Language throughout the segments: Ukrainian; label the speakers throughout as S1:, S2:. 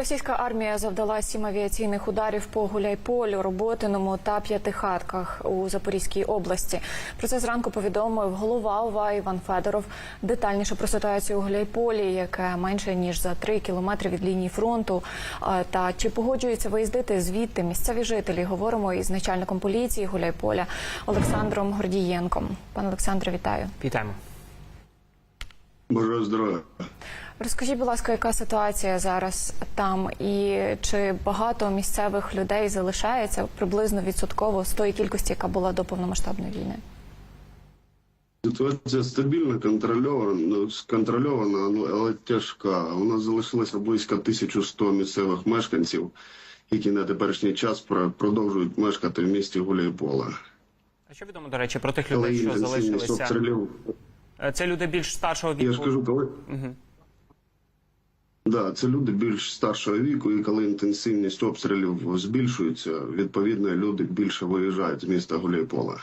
S1: Російська армія завдала сім авіаційних ударів по Гуляйполю, Роботиному та П'ятихатках у Запорізькій області. Про це зранку повідомив голова ОВА Іван Федоров. Детальніше про ситуацію у Гуляйполі, яке менше ніж за три кілометри від лінії фронту. Та чи погоджуються виїздити звідти місцеві жителі? Говоримо із начальником поліції Гуляйполя Олександром Гордієнком. Пане Олександре, вітаю.
S2: Вітаємо.
S3: Бажаю здоров'я.
S1: Розкажіть, будь ласка, яка ситуація зараз там, і чи багато місцевих людей залишається приблизно відсотково з тої кількості, яка була до повномасштабної війни?
S3: Ситуація стабільна, контрольована, ну, сконтрольована, але- але тяжка. У нас залишилося близько 1100 місцевих мешканців, які на теперішній час продовжують мешкати в місті Гуляйпола.
S2: А що відомо, до речі, про тих
S3: Але
S2: людей, що залишилися?
S3: обстрілів.
S2: Е, Це люди більш старшого
S3: Я ж кажу, коли.
S2: Мгм.
S3: Да, це люди більш старшого віку, і коли інтенсивність обстрілів збільшується, відповідно люди більше виїжджають з міста Гуляйпола.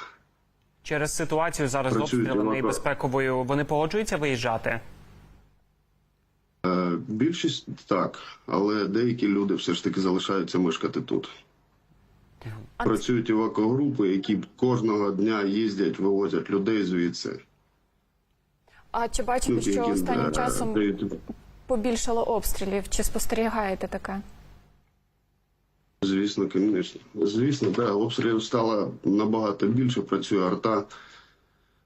S2: Через ситуацію зараз з обстрілами і безпековою вони погоджуються виїжджати?
S3: Е, Більшість так, але деякі люди все ж таки залишаються мешкати тут. Працюють евакогрупи, які кожного дня їздять, вивозять людей звідси.
S1: А чи бачите,
S3: Ну,
S1: що останнім
S3: е,
S1: часом побільшало обстрілів? Чи спостерігаєте таке?
S3: Звісно, звісно. Звісно, да, обстрілів стало набагато більше. Працює арта,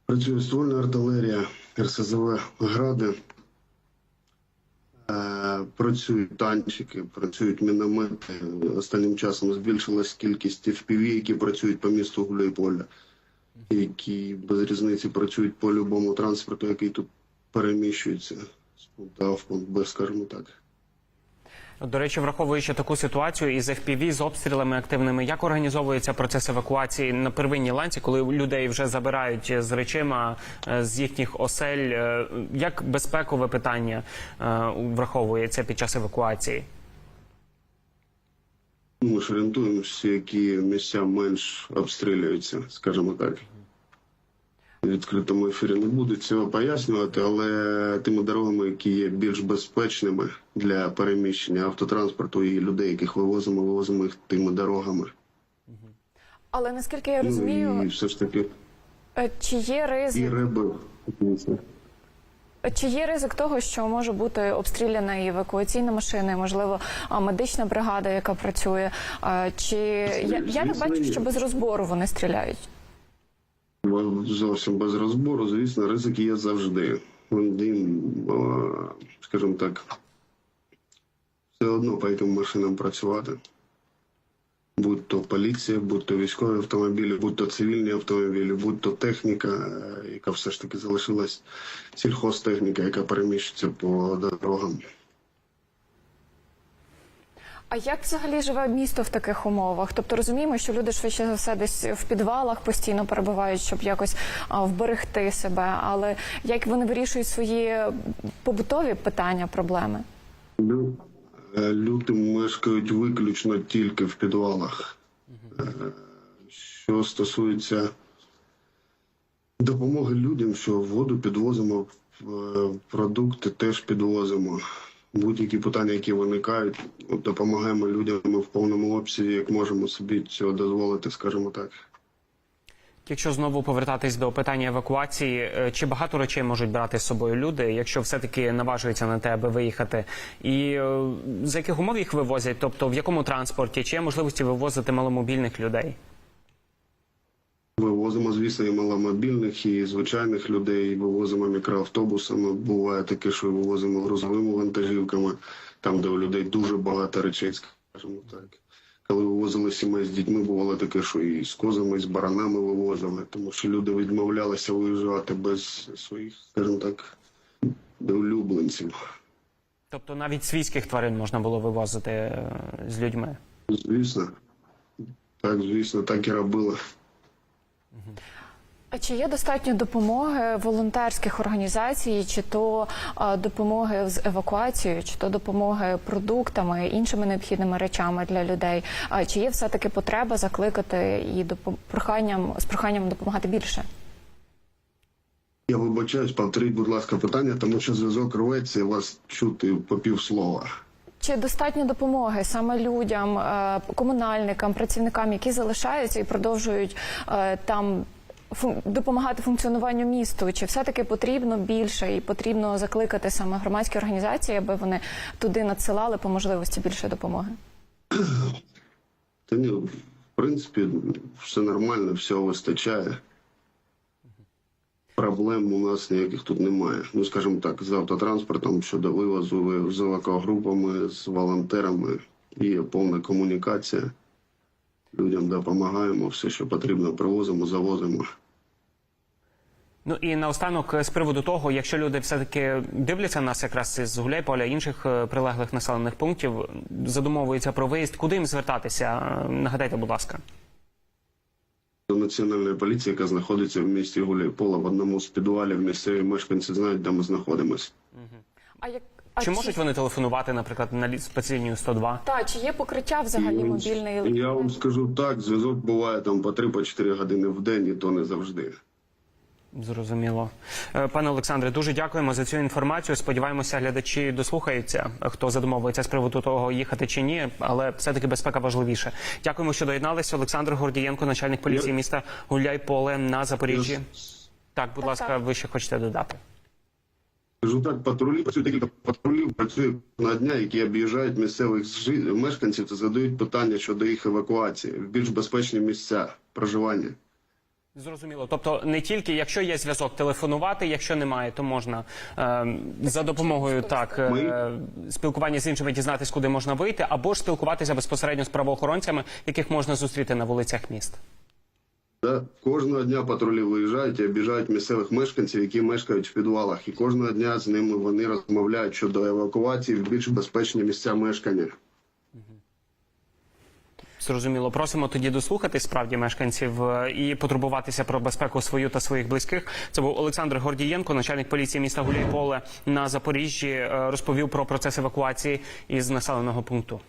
S3: працює ствольна артилерія, РСЗВ гради. Е, Працюють танчики, працюють міномети. Останнім часом збільшилась кількість FPV, які працюють по місту Гуляйполя, які без різниці працюють по любому транспорту, який тут переміщується з пункту А в пункт Б, скажімо так.
S2: До речі, враховуючи таку ситуацію із FPV, з обстрілами активними, як організовується процес евакуації на первинній ланці, коли людей вже забирають з речима е, з їхніх осель? Е, Як безпекове питання е, враховується під час евакуації?
S3: Ми ж орієнтуємося, які місця менш обстрілюються, скажімо так. Відкритому ефірі не буду цього пояснювати, але тими дорогами, які є більш безпечними для переміщення автотранспорту і людей, яких вивозимо, вивозимо їх тими дорогами.
S1: Але наскільки я
S3: Ну,
S1: розумію,
S3: і все ж таки
S1: е, чи є
S3: і
S1: ризик,
S3: риби.
S1: чи є ризик того, що може бути обстріляна і евакуаційна машина, і, можливо, медична бригада, яка працює? Чи я, я
S3: Звісно,
S1: бачу, що без розбору вони стріляють?
S3: Зовсім без розбору, звісно, ризик є завжди. Він, скажімо так, все одно по яким машинам працювати. Будь то поліція, будь то військові автомобілі, будь то цивільні автомобілі, будь то техніка, е, яка все ж таки залишилась, сільхозтехніка, яка переміщується по дорогам.
S1: А як взагалі живе місто в таких умовах? Тобто розуміємо, що люди швидше за все десь в підвалах постійно перебувають, щоб якось а, вберегти себе. Але як вони вирішують свої побутові питання, проблеми?
S3: Лю- е, Люди мешкають виключно тільки в підвалах. Е, Що стосується допомоги людям, що воду підвозимо, е, продукти теж підвозимо. Будь-які питання, які виникають, допомагаємо людям в повному обсязі, як можемо собі цього дозволити, скажімо так.
S2: Якщо знову повертатись до питання евакуації, е, чи багато речей можуть брати з собою люди, якщо все-таки наважуються на те, аби виїхати, і е, за яких умов їх вивозять? Тобто в якому транспорті, чи є можливості вивозити маломобільних людей?
S3: Вивозимо, звісно, і маломобільних, і звичайних людей, вивозимо мікроавтобусами. Буває таке, що вивозимо грузовими вантажівками, там, де у людей дуже багато речей, скажімо так. Коли вивозили сімей з дітьми, бувало таке, що і з козами, і з баранами вивозили, тому що люди відмовлялися виїжджати без своїх, скажімо так, улюбленців.
S2: Тобто навіть свійських тварин можна було вивозити е, з людьми.
S3: Звісно, так, звісно, так і робили.
S1: А чи є достатньо допомоги волонтерських організацій, чи то допомоги з евакуацією, чи то допомоги продуктами, іншими необхідними речами для людей? Чи є все таки потреба закликати і допо- проханням з проханням допомагати більше?
S3: Я вибачаюсь, повторіть, будь ласка, питання, тому що зв'язок рветься, вас чути по півслова.
S1: Чи достатньо допомоги саме людям, е, комунальникам, працівникам, які залишаються і продовжують е, там допомагати функціонуванню місту? Чи все-таки потрібно більше і потрібно закликати саме громадські організації, аби вони туди надсилали по можливості більше допомоги?
S3: Та ні, в принципі, все нормально, всього вистачає. Проблем у нас ніяких тут немає. Ну, скажімо так, з автотранспортом щодо вивозу з евакогрупами, з волонтерами є повна комунікація. Людям допомагаємо, все, що потрібно, привозимо, завозимо.
S2: Ну і наостанок е, з приводу того, якщо люди все таки дивляться нас якраз із Гуляйполя інших е, прилеглих населених пунктів, задумовуються про виїзд, куди їм звертатися? Е, Нагадайте, будь ласка.
S3: До національної поліції, яка знаходиться в місті Гуляйпола, в одному з підвалів місцеві мешканці знають, де ми знаходимося.
S1: А як а
S2: Чи можуть вони телефонувати, наприклад, на спеціальній спецлінію 102?
S1: Так, чи є покриття взагалі мобільної?
S3: Я вам скажу так, зв'язок буває там по 3-4 години в день, і то не завжди.
S2: Зрозуміло, Е, пане Олександре. Дуже дякуємо за цю інформацію. Сподіваємося, глядачі дослухаються, хто задумовується з приводу того, їхати чи ні, але все таки безпека важливіше. Дякуємо, що доєдналися. Олександр Гордієнко, начальник поліції
S3: Я-
S2: міста Гуляйполе на Запоріжжі.
S3: Я
S2: Так, будь
S1: Так,
S2: ласка,
S1: так.
S2: ви ще хочете додати?
S3: Скажу так, патрулі працюють декілька патрулів працює на дня, які об'їжджають місцевих жи- мешканців та задають питання щодо їх евакуації в більш безпечні місця проживання.
S2: Зрозуміло. Тобто не тільки якщо є зв'язок, телефонувати, якщо немає, то можна е, за допомогою так е, спілкування з іншими дізнатись, куди можна вийти, або ж спілкуватися безпосередньо з правоохоронцями, яких можна зустріти на вулицях міст.
S3: Да? Кожного дня патрулі виїжджають і об'їжджають місцевих мешканців, які мешкають в підвалах. І кожного дня з ними вони розмовляють щодо евакуації в більш безпечні місця мешкання.
S2: Зрозуміло, просимо тоді дослухати справді мешканців е, і потурбуватися про безпеку свою та своїх близьких. Це був Олександр Гордієнко, начальник поліції міста Гуляйполе на Запоріжжі. е, Розповів про процес евакуації із населеного пункту.